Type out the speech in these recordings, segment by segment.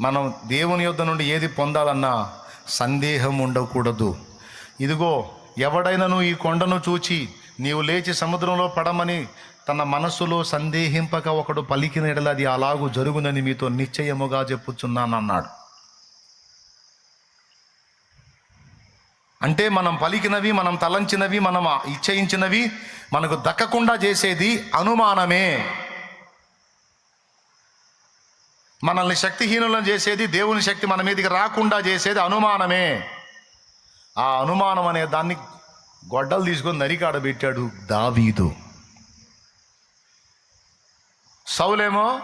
మనం దేవుని యొద్ద నుండి ఏది పొందాలన్నా సందేహం ఉండకూడదు. ఇదిగో ఎవడైనను ఈ కొండను చూచి నీవు లేచి సముద్రంలో పడమని తన మనస్సులో సందేహింపక ఒకడు పలికిన ఎడల అది అలాగూ జరుగునని మీతో నిశ్చయముగా చెప్పుచున్నానన్నాడు. అంటే మనం పలికినవి మనం తలంచినవి మనం ఇచ్చయించినవి మనకు దక్కకుండా చేసేది అనుమానమే. మనల్ని శక్తిహీనులను చేసేది దేవుని శక్తి మన మీదకి రాకుండా చేసేది అనుమానమే. ఆ అనుమానం అనే దాన్ని గొడ్డలు తీసుకొని నరికాడ పెట్టాడు దావీదు. సౌలేమో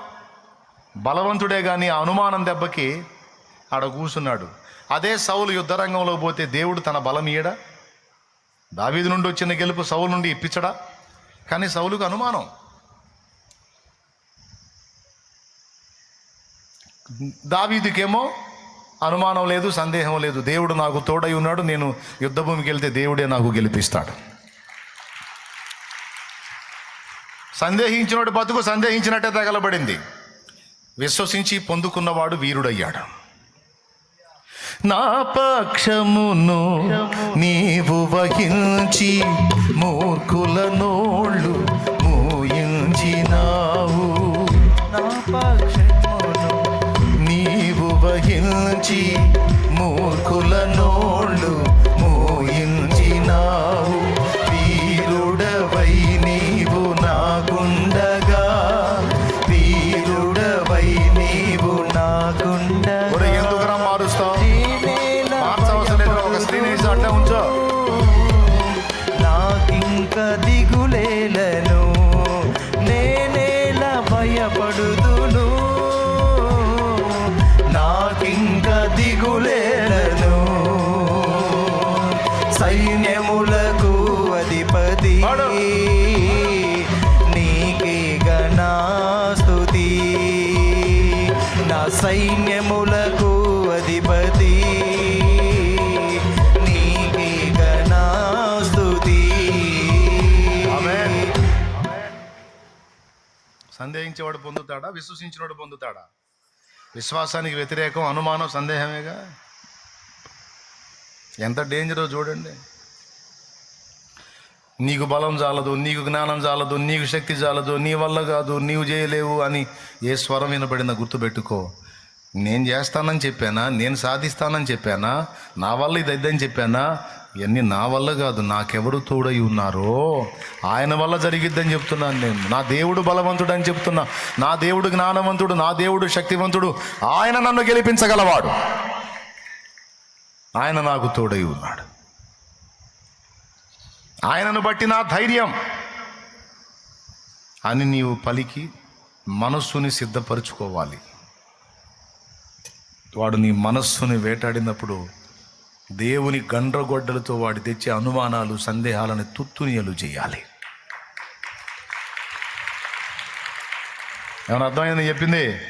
బలవంతుడే కానీ ఆ అనుమానం దెబ్బకి ఆడ కూసున్నాడు. అదే సౌలు యుద్ధరంగంలో పోతే దేవుడు తన బలం ఇయ్యడా? దావీదు నుండి వచ్చిన గెలుపు సౌలు నుండి ఇప్పించడా? కానీ సౌలుకు అనుమానం. దావీదికేమో అనుమానం లేదు సందేహం లేదు. దేవుడు నాకు తోడై ఉన్నాడు నేను యుద్ధభూమికి వెళ్తే దేవుడే నాకు గెలిపిస్తాడు. సందేహించినోడు బతుకు సందేహించినట్టే తగలబడింది. విశ్వసించి పొందుకున్నవాడు వీరుడయ్యాడు. నా పక్షమును నీవు వహించి మూర్ఖుల నోళ్ళు వహించి మూర్ఖుల నోళ్ళు మూయించినావు. వీరుడవై నీవు నాగుండగా వీరుడవై నీవు నాగుండ ఒరే ఎందుకురా మారుస్తావు? నేనేలా మార్చవలసిన లేదు ఒక స్త్రీని వేసి అట్లే ఉంచో. నాకింక దిగులేలను సైన్యములకు అధిపతి. నీకే గణాస్తుతి నా సైన్యములకు అధిపతి. నీకే గణాస్తుతి. సందేహించేవాడు పొందుతాడా? విశ్వసించినవాడు పొందుతాడా? విశ్వాసానికి వ్యతిరేకం అనుమానం సందేహమేగా? ఎంత డేంజరో చూడండి. నీకు బలం చాలదు నీకు జ్ఞానం చాలదు నీకు శక్తి చాలదు నీ వల్ల కాదు నీవు చేయలేవు అని ఏ స్వరం వినపడిందో గుర్తుపెట్టుకో. నేను చేస్తానని చెప్పానా? నేను సాధిస్తానని చెప్పానా? నా వల్ల ఇది అయిద్దని చెప్పానా? ఇవన్నీ నా వల్ల కాదు నాకెవరు తోడై ఉన్నారో? ఆయన వల్ల జరిగిద్దని చెప్తున్నాను నేను. నా దేవుడు బలవంతుడు అని చెప్తున్నా. నా దేవుడు జ్ఞానవంతుడు నా దేవుడు శక్తివంతుడు. ఆయన నన్ను గెలిపించగలవాడు. ఆయన నాకు తోడై ఉన్నాడు. ఆయనను బట్టి నా ధైర్యం. అని నీవు పలికి మనస్సుని సిద్ధపరచుకోవాలి. వాడు నీ మనస్సుని వేటాడినప్పుడు దేవుని గండ్రగొడ్డలతో వాడు తెచ్చే అనుమానాలు సందేహాలను తుత్తునియలు చేయాలి. ఏమైనా అర్థమైందని చెప్పింది?